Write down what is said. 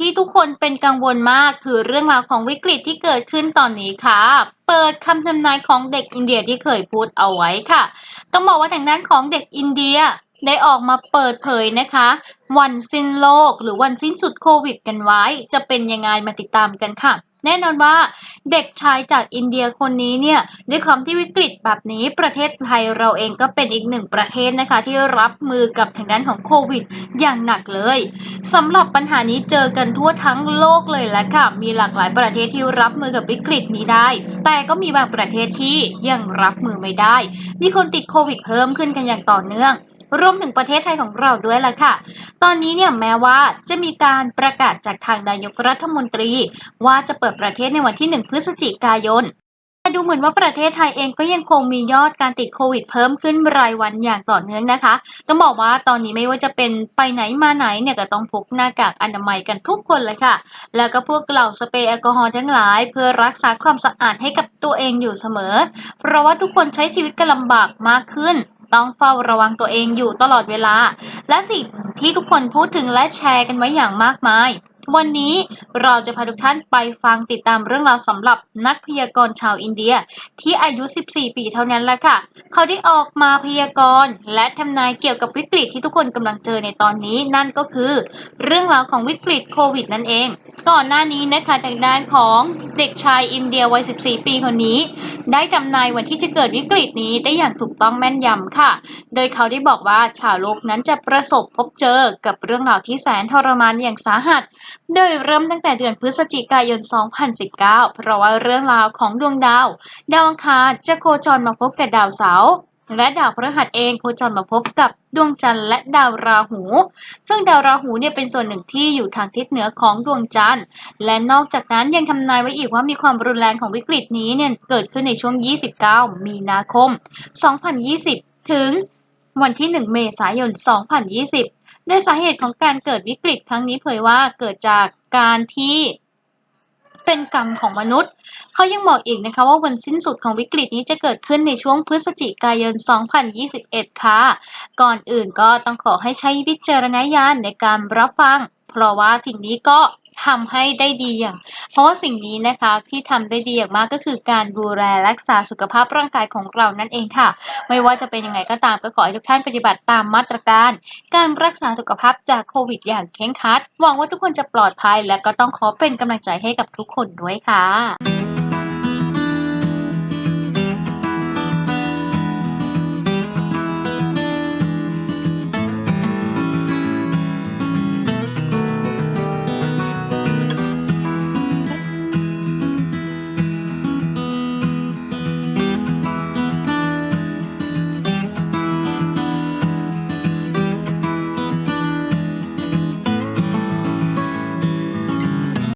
ที่ทุกคนเป็นกังวลมากคือเรื่องราวของวิกฤตที่เกิดขึ้นตอนนี้ค่ะ เปิดคำทำนายของเด็กอินเดียที่เคยพูดเอาไว้ค่ะ ต้องบอกว่าทางด้านของเด็กอินเดียได้ออกมาเปิดเผยนะคะ วันสิ้นโลกหรือวันสิ้นสุดโควิดกันไว้ จะเป็นยังไงมาติดตามกันค่ะ แน่นอนว่าเด็กชายจากอินเดียคนนี้เนี่ยด้วยความที่วิกฤตแบบนี้ประเทศไทยเราเองก็เป็นอีกหนึ่งประเทศนะคะ ที่รับมือกับทางด้านของโควิด อย่างหนักเลยสำหรับปัญหานี้เจอกันทั่วทั้งโลกเลยแหละค่ะ มีหลากหลายประเทศที่รับมือกับวิกฤตนี้ได้ แต่ก็มีบางประเทศที่ยังรับมือไม่ได้ มีคนติดโควิดเพิ่มขึ้นกันอย่างต่อเนื่อง รวมถึงประเทศไทยของเราด้วยล่ะค่ะ ตอนนี้เนี่ยแม้ว่าจะมีการประกาศจากทางนายกรัฐมนตรี ว่าจะเปิดประเทศในวันที่ 1 พฤศจิกายนแต่ดูเหมือนว่าประเทศไทยเองก็ยังคงมียอดการติดโควิดเพิ่มขึ้นรายวันอย่างต่อเนื่องนะคะ ต้องบอกว่าตอนนี้ไม่ว่าจะเป็นไปไหนมาไหนเนี่ยก็ต้องพกหน้ากากอนามัยกันทุกคนเลยค่ะ แล้วก็พวกเหล่าสเปรย์แอลกอฮอล์ทั้งหลาย เพื่อรักษาความสะอาดให้กับตัวเองอยู่เสมอ เพราะว่าทุกคนใช้ชีวิตกันลำบากมากขึ้น ต้องเฝ้าระวังตัวเองอยู่ตลอดเวลา และสิ่งที่ทุกคนพูดถึงและแชร์กันไว้อย่างมากมาย วันนี้เราจะพาทุกท่านไปฟังติดตามเรื่องราวสำหรับนักพยากรณ์ชาวอินเดีย ที่อายุ 14 ปีเท่านั้นแหละค่ะ เขาได้ออกมาพยากรณ์และทำนายเกี่ยวกับวิกฤตที่ทุกคนกำลังเจอในตอนนี้ นั่นก็คือ เรื่องราวของวิกฤตโควิดนั่นเอง ก่อนหน้านี้นะคะทางด้านของเด็กชายอินเดียวัย 14 ปีคนนี้ ได้ทำนายวันที่จะเกิดวิกฤตนี้ได้อย่างถูกต้องแม่นยำค่ะ โดยเขาได้บอกว่าชาวโลกนั้นจะประสบพบเจอกับเรื่องราวที่แสนทรมานอย่างสาหัสโดยเริ่มตั้งแต่เดือนพฤศจิกายน 2019 เพราะว่าเรื่องราวของดวงดาว ดาวอังคารจะโคจรมาพบกับดาวเสาร์และดาวพฤหัสเองโคจรมาพบกับดวงจันทร์และดาวราหู ซึ่งดาวราหูเนี่ยเป็นส่วนหนึ่งที่อยู่ทางทิศเหนือของดวงจันทร์ และนอกจากนั้นยังทำนายไว้อีกว่ามีความรุนแรงของวิกฤตนี้เนี่ยเกิดขึ้นในช่วง 29 มีนาคม 2020 ถึงวันที่ 1 เมษายน 2020 โดยสาเหตุของการเกิดวิกฤตครั้งนี้เผยว่าเกิดจากการที่เป็นกรรมของมนุษย์ เขายังบอกอีกนะคะว่าวันสิ้นสุดของวิกฤตนี้จะเกิดขึ้นในช่วงพฤศจิกายน 2021 ค่ะ ก่อนอื่นก็ต้องขอให้ใช้วิจารณญาณในการรับฟัง เพราะว่าสิ่งนี้ก็ทำให้ได้ดีอย่าง เพราะว่าสิ่งนี้นะคะที่ทำได้ดีอย่างมากก็คือการดูแลรักษาสุขภาพร่างกายของเรานั่นเองค่ะ ไม่ว่าจะเป็นยังไงก็ตามก็ขอให้ทุกท่านปฏิบัติตามมาตรการ การรักษาสุขภาพจากโควิด อย่างเคร่งครัดหวังว่าทุกคนจะปลอดภัยและก็ต้องขอเป็นกำลังใจให้กับทุกคนด้วยค่ะ